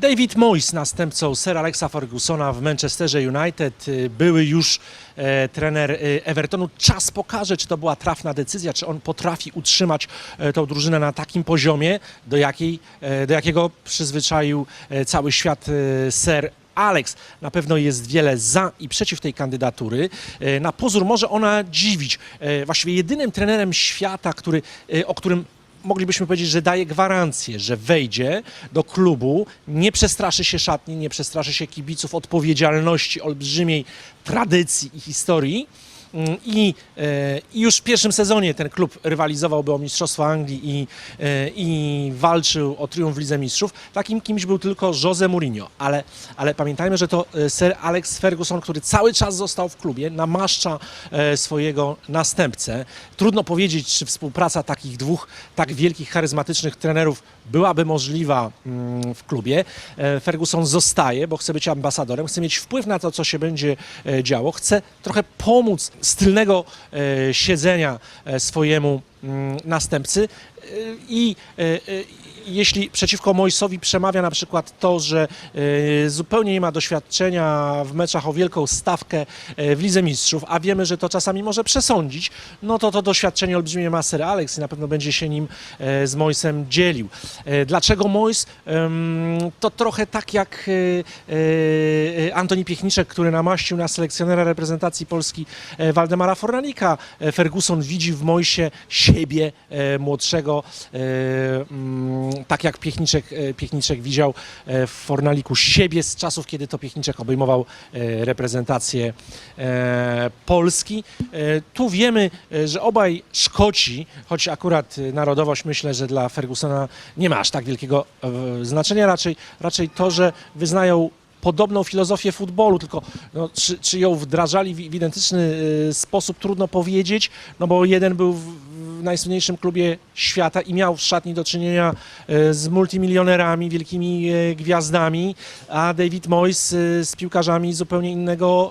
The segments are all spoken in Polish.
David Moyes, następcą Sir Alexa Fergusona w Manchesterze United, y, były już e, trener y, Evertonu. Czas pokaże, czy to była trafna decyzja, czy on potrafi utrzymać e, tą drużynę na takim poziomie, do, jakiej, e, do jakiego przyzwyczaił e, cały świat e, Sir Alex. Na pewno jest wiele za i przeciw tej kandydatury. E, Na pozór może ona dziwić. E, Właściwie jedynym trenerem świata, który, e, o którym moglibyśmy powiedzieć, że daje gwarancję, że wejdzie do klubu, nie przestraszy się szatni, nie przestraszy się kibiców, odpowiedzialności, olbrzymiej tradycji i historii. Mm, I, e, I już w pierwszym sezonie ten klub rywalizowałby o Mistrzostwo Anglii i, e, i walczył o triumf Lidze Mistrzów. Takim kimś był tylko Jose Mourinho, ale, ale pamiętajmy, że to e, Sir Alex Ferguson, który cały czas został w klubie, namaszcza swojego następcę. Trudno powiedzieć, czy współpraca takich dwóch tak wielkich, charyzmatycznych trenerów byłaby możliwa mm, w klubie. Ferguson zostaje, bo chce być ambasadorem, chce mieć wpływ na to, co się będzie działo, chce trochę pomóc z tylnego e, siedzenia e, swojemu następcy E, i e, e, jeśli przeciwko Moisowi przemawia na przykład to, że zupełnie nie ma doświadczenia w meczach o wielką stawkę w Lidze Mistrzów, a wiemy, że to czasami może przesądzić, no to to doświadczenie olbrzymie ma Sir Alex i na pewno będzie się nim z Moisem dzielił. Dlaczego Mois? Em, To trochę tak jak Antoni Piechniczek, który namaścił na selekcjonera reprezentacji Polski Waldemara Fornanika. Ferguson widzi w Moisie siebie e, młodszego, e, mm, tak jak Piechniczek, e, Piechniczek widział w Fornaliku siebie z czasów, kiedy to Piechniczek obejmował reprezentację Polski. Tu wiemy, że obaj Szkoci, choć akurat narodowość myślę, że dla Fergusona nie ma aż tak wielkiego znaczenia, raczej, raczej to, że wyznają podobną filozofię futbolu, tylko no, czy, czy ją wdrażali w, identyczny sposób, trudno powiedzieć, no bo jeden był w, w najsłynniejszym klubie świata i miał w szatni do czynienia e, z multimilionerami, wielkimi e, gwiazdami, a David Moyes e, z piłkarzami zupełnie innego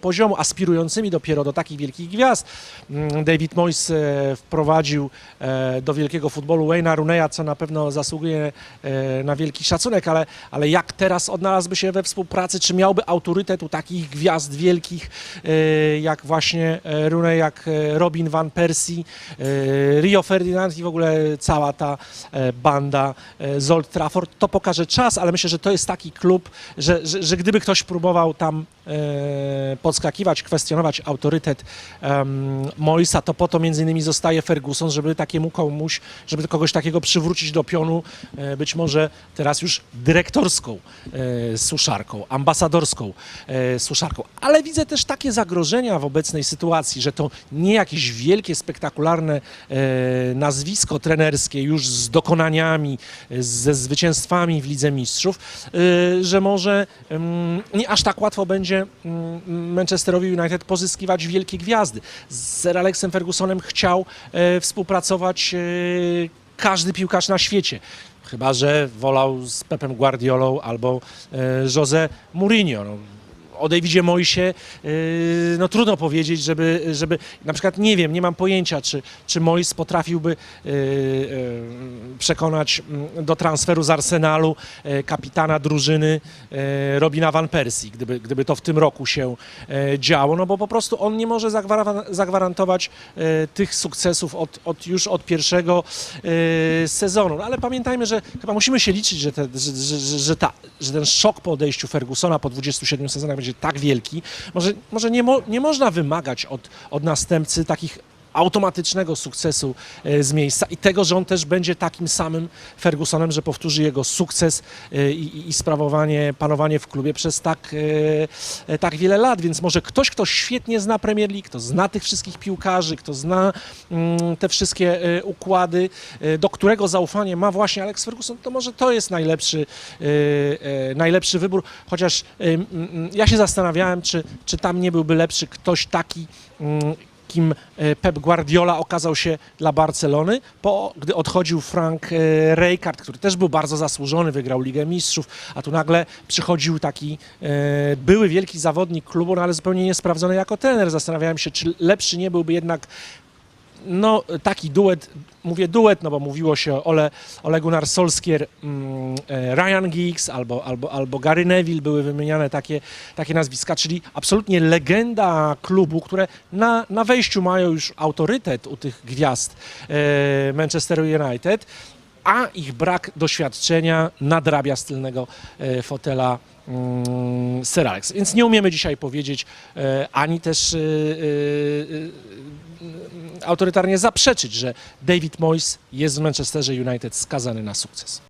poziomu, aspirującymi dopiero do takich wielkich gwiazd. Mm, David Moyes wprowadził do wielkiego futbolu Wayne'a Rooneya, co na pewno zasługuje na wielki szacunek, ale, ale jak teraz odnalazłby się we współpracy, czy miałby autorytet u takich gwiazd wielkich, jak właśnie Rooney, jak Robin van Persie, Rio Ferdinand i w ogóle cała ta e, banda e, z Old Trafford. To pokaże czas, ale myślę, że to jest taki klub, że, że, że gdyby ktoś próbował tam e, podskakiwać, kwestionować autorytet Moisa, to po to między innymi zostaje Ferguson, żeby takiemu komuś, żeby kogoś takiego przywrócić do pionu, e, być może teraz już dyrektorską e, suszarką, ambasadorską e, suszarką. Ale widzę też takie zagrożenia w obecnej sytuacji, że to nie jakieś wielkie, spektakularne e, nazwisko trenerskie już z dokonaniami, e, ze zwycięstwami w Lidze Mistrzów, e, że może nie aż tak łatwo będzie mm, Manchesterowi United pozyskiwać wielkie gwiazdy. Z Alexem Fergusonem chciał e, współpracować e, każdy piłkarz na świecie. Chyba, że wolał z Pepem Guardiolą albo e, Jose Mourinho. No, o Davidzie Moisie yy, no trudno powiedzieć, żeby, żeby na przykład nie wiem, nie mam pojęcia, czy, czy Mois potrafiłby yy, yy, przekonać mm, do transferu z Arsenalu kapitana drużyny Robina Van Persie, gdyby, gdyby to w tym roku się działo, no bo po prostu on nie może zagwara- zagwarantować tych sukcesów od, od, już od pierwszego sezonu. No, ale pamiętajmy, że chyba musimy się liczyć, że, te, że, że, że, ta, że ten szok po odejściu Fergusona po 27 sezonach będzie tak wielki. Może, może nie, mo, nie można wymagać od, od następcy takich automatycznego sukcesu e, z miejsca i tego, że on też będzie takim samym Fergusonem, że powtórzy jego sukces e, i, i- sprawowanie, panowanie w klubie przez tak, e, tak wiele lat, więc może ktoś, kto świetnie zna Premier League, kto zna tych wszystkich piłkarzy, kto zna mm, te wszystkie układy, do którego zaufanie ma właśnie Alex Ferguson, to może to jest najlepszy, najlepszy wybór, chociaż ja się zastanawiałem, czy, czy tam nie byłby lepszy ktoś taki, mm, kim e, Pep Guardiola okazał się dla Barcelony, po, gdy odchodził Frank e, Rijkaard, który też był bardzo zasłużony, wygrał Ligę Mistrzów, a tu nagle przychodził taki e, były wielki zawodnik klubu, no ale zupełnie niesprawdzony jako trener. Zastanawiałem się, czy lepszy nie byłby jednak no, taki duet, mówię duet, no bo mówiło się o Ole, Gunnar Solskjaer, mm, e, Ryan Giggs albo, albo, albo Gary Neville, były wymieniane takie, takie nazwiska, czyli absolutnie legenda klubu, które na, na wejściu mają już autorytet u tych gwiazd e, Manchesteru United, a ich brak doświadczenia nadrabia z tylnego e, fotela mm, Sir Alex. Więc nie umiemy dzisiaj powiedzieć, ani też autorytarnie zaprzeczyć, że David Moyes jest w Manchesterze United skazany na sukces.